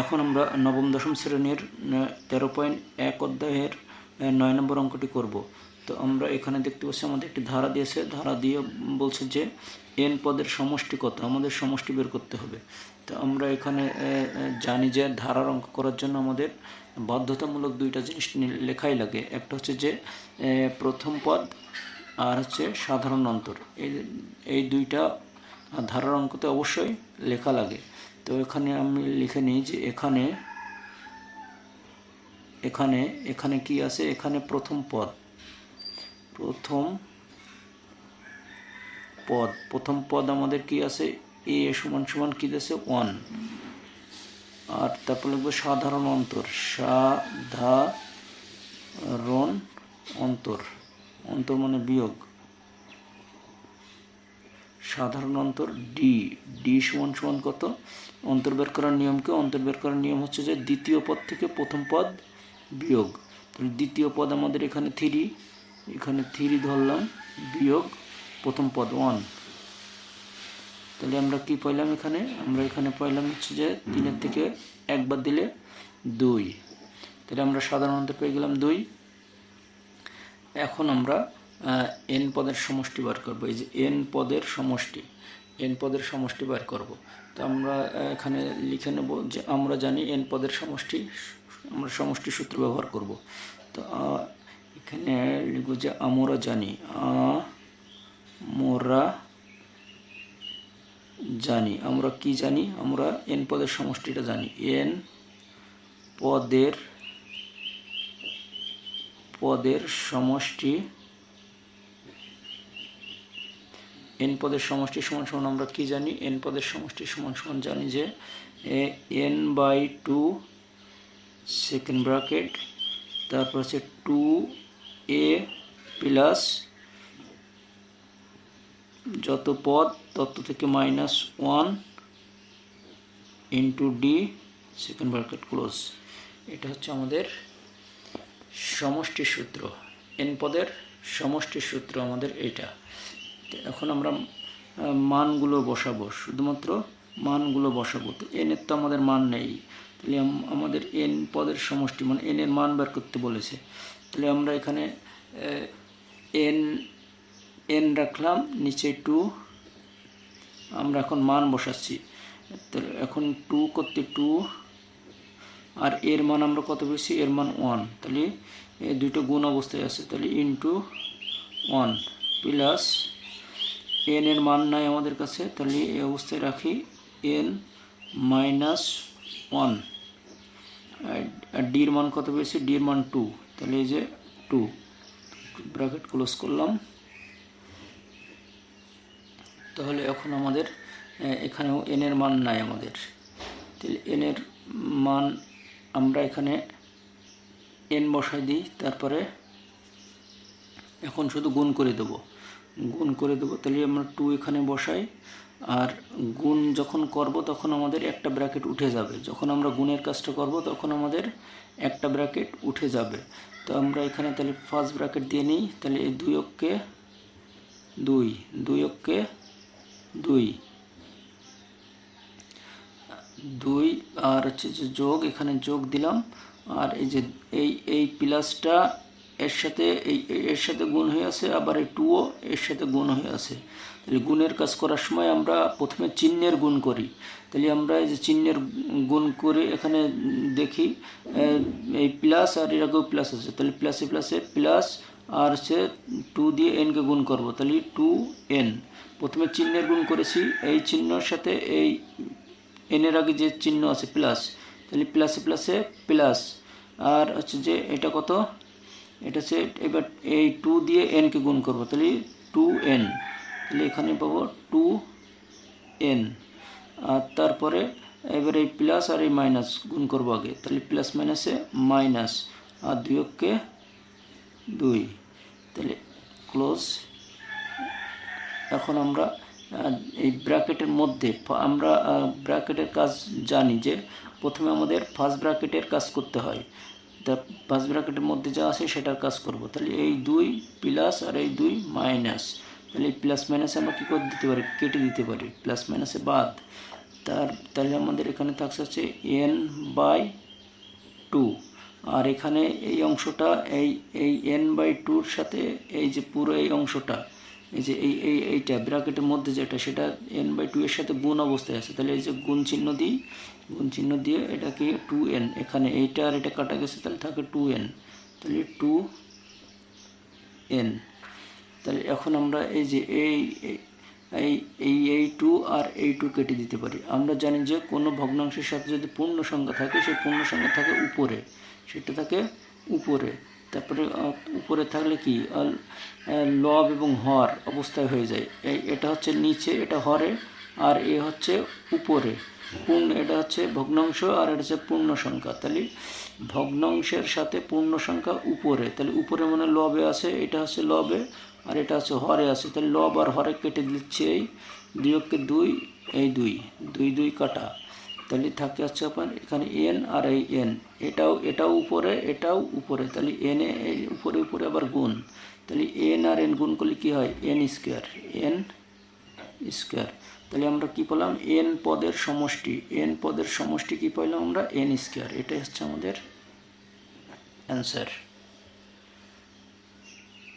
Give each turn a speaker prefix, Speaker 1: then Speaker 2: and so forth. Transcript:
Speaker 1: এখন আমরা নবম, দশম শ্রেণির তেরো পয়েন্ট এক অধ্যায়ের নয় নম্বর অঙ্কটি করব। তো আমরা এখানে দেখতে পাচ্ছি আমাদের একটি ধারা দিয়েছে। ধারা দিয়ে বলছে যে এন পদের সমষ্টি কত? আমাদের সমষ্টি বের করতে হবে। তো আমরা এখানে জানি যে ধারার অঙ্ক করার জন্য আমাদের বাধ্যতামূলক দুইটা জিনিস লেখাই লাগে। একটা হচ্ছে যে প্রথম পদ আর হচ্ছে সাধারণ অন্তর। এই এই দুইটা ধারার অঙ্কতে অবশ্যই লেখা লাগে। তো এখানে আমি লিখে নিই যে এখানে এখানে এখানে কি আছে? এখানে প্রথম পদ। প্রথম পদ। প্রথম পদ আমাদের কি আছে? এ সমান সমান কি দিয়েছে? ওয়ান। আর তারপর লিখব সাধারণ অন্তর। সাধারণ অন্তর। অন্তর মানে বিয়োগ। সাধারণ অন্তর ডি ডি সমান সমান কত? অন্তর বের করার নিয়মকে অন্তর বের করার নিয়ম হচ্ছে যে দ্বিতীয় পদ থেকে প্রথম পদ বিয়োগ। তাহলে দ্বিতীয় পদ আমাদের এখানে থ্রি এখানে থ্রি ধরলাম, বিয়োগ, প্রথম পদ ওয়ান তাহলে আমরা কি পাইলাম এখানে? আমরা এখানে পাইলাম হচ্ছে যে তিনের থেকে একবার দিলে দুই। তাহলে আমরা সাধারণ অন্তর পেয়ে গেলাম দুই। এখন আমরা এন পদের সমষ্টি বার করব। এই যে এন পদের সমষ্টি এন পদের সমষ্টি বার করব। তো আমরা এখানে লিখে নেব যে আমরা জানি এন পদের সমষ্টি, আমরা সমষ্টি সূত্র ব্যবহার করব। তো এখানে লিখব যে আমরা জানি আমরা জানি, আমরা কি জানি? আমরা এন পদের সমষ্টিটা জানি। এন পদের পদের সমষ্টি এন পদের সমষ্টি সমান সমান আমরা কি জানি? এন পদের সমষ্টি সমান সমান জানি যে n by two second bracket তারপর হচ্ছে টু এ প্লাস যত পদ, তত থেকে minus one into d second bracket close এটা হচ্ছে আমাদের সমষ্টি সূত্র। এন পদের সমষ্টি সূত্র আমাদের এটা। এখন আমরা মানগুলো বসাবো। শুধুমাত্র মানগুলো বসাবো। তো এনের তো আমাদের মান নেই। তাহলে আমাদের এন পদের সমষ্টি মানে এনের মান বের করতে বলেছে। তাহলে আমরা এখানে এন এন রাখলাম, নিচে টু আমরা এখন মান বসাচ্ছি। এখন টু করতে টু আর এর মান আমরা কত পেয়েছি? এর মান ওয়ান তাহলে এই দুটো গুণ অবস্থায় আছে। তাহলে ইন্টু ওয়ান প্লাস এন এর মান নাই আমাদের কাছে, তাহলে এই অবস্থায় রাখি এন মাইনাস ওয়ান। আর ডির মান কত পেয়েছি? ডির মান টু। তাহলে এই যে টু, ব্র্যাকেট ক্লোজ করলাম। তাহলে এখন আমাদের এখানেও এন এর মান নাই আমাদের। তাহলে এন এর মান আমরা এখানে এন বসাই দিই, তারপরে এখন শুধু গুণ করে দেবো। গুণ করে দেবো, তাহলে আমরা টু এখানে বসাই, আর গুণ যখন করব তখন আমাদের একটা ব্র্যাকেট উঠে যাবে। যখন আমরা গুণের কাজটা করব তখন আমাদের একটা ব্র্যাকেট উঠে যাবে। তো আমরা এখানে তাহলে ফার্স্ট ব্র্যাকেট দিয়ে নিই, তাহলে এই দুই অক্ষে দুই দুই অক্ষে দুই। দুই আর হচ্ছে যে যোগ, এখানে যোগ দিলাম, আর এই যে এই এই প্লাসটা এর সাথে এই এর সাথে গুণ হয়ে আছে, আবার এই টুও এর সাথে গুণ হয়ে আছে। তাহলে গুণের কাজ করার সময় আমরা প্রথমে চিহ্নের গুণ করি। তাহলে আমরা এই যে চিহ্নের গুণ করে এখানে দেখি এই প্লাস আর এর আগেও প্লাস আছে। তাহলে প্লাসে প্লাসে প্লাস আর হচ্ছে টু দিয়ে এনকে গুণ করব। তাহলে টু এন প্রথমে চিহ্নের গুণ করেছি, এই চিহ্নর সাথে এই এনের আগে যে চিহ্ন আছে প্লাস তাহলে প্লাসে প্লাসে প্লাস আর হচ্ছে যে এটা কত? এটা হচ্ছে এবার এই টু দিয়ে এনকে গুণ করব, তাহলে টু এন তাহলে এখানে পাবো টু এন আর তারপরে এবার এই প্লাস আর এই মাইনাস গুণ করব আগে, তাহলে প্লাস মাইনাসে মাইনাস আর দুই অক্ষে দুই। তাহলে ক্লোজ এখন আমরা এই ব্র্যাকেটের মধ্যে, আমরা ব্র্যাকেটের কাজ জানি যে প্রথমে আমাদের ফার্স্ট ব্র্যাকেটের কাজ করতে হয়। তা পাঁচ ব্র্যাকেটের মধ্যে যা আছে সেটার কাজ করব। তাহলে এই দুই প্লাস আর এই দুই মাইনাস তাহলে এই প্লাস মাইনাসে আমরা কী করে দিতে পারি? কেটে দিতে পারি। প্লাস মাইনাসে বাদ। তার, তাহলে আমাদের এখানে থাকছে হচ্ছে এন বাই টু আর এখানে এই অংশটা, এই এই এন বাই টুর সাথে এই যে পুরো এই অংশটা এই যে এই এই এইটা ব্র্যাকেটের মধ্যে যেটা, সেটা এন বাই টু এর সাথে গুণ অবস্থায় আছে। তাহলে এই যে গুণ চিহ্ন দিই, গুণ চিহ্ন দিয়ে এটাকে টু এন এখানে এইটা আর এটা কাটা গেছে, তাহলে থাকে টু এন তাহলে টু এন তাহলে এখন আমরা এই যে এই, এই- এই এই টু আর এই টু কেটে দিতে পারি। আমরা জানি যে কোনো ভগ্নাংশের সাথে যদি পূর্ণ সংখ্যা থাকে, সেই পূর্ণ সংখ্যা থাকে উপরে। সেটা থাকে উপরে। তারপরে উপরে থাকলে কি? লব এবং হর অবস্থায় হয়ে যায়। এটা হচ্ছে নিচে, এটা হরে, আর এ হচ্ছে উপরে। পূর্ণ, এটা হচ্ছে ভগ্নাংশ, আর এটা হচ্ছে পূর্ণ সংখ্যা। তাহলে ভগ্নাংশের সাথে পূর্ণ সংখ্যা উপরে। তাহলে উপরে মানে লবে আছে, এটা হচ্ছে লবে, আর এটা হচ্ছে হরে আছে। তাহলে লব আর হরে কেটে দিচ্ছে এই দুইকে দুই, এই দুই। দুই দুই কাটা। তাহলে থাকে হচ্ছে আপনার এখানে এন আর এই এন এটাও এটাও উপরে এটাও উপরে। তাহলে এন এই উপরে উপরে আবার গুণ। তাহলে এন আর এন গুণ করলে কী হয়? এন স্কোয়ার এন স্কোয়ার তাহলে আমরা কি পেলাম? এন পদের সমষ্টি। এন পদের সমষ্টি কি পেলাম আমরা? এন স্কোয়ার এটাই হচ্ছে আমাদের অ্যান্সার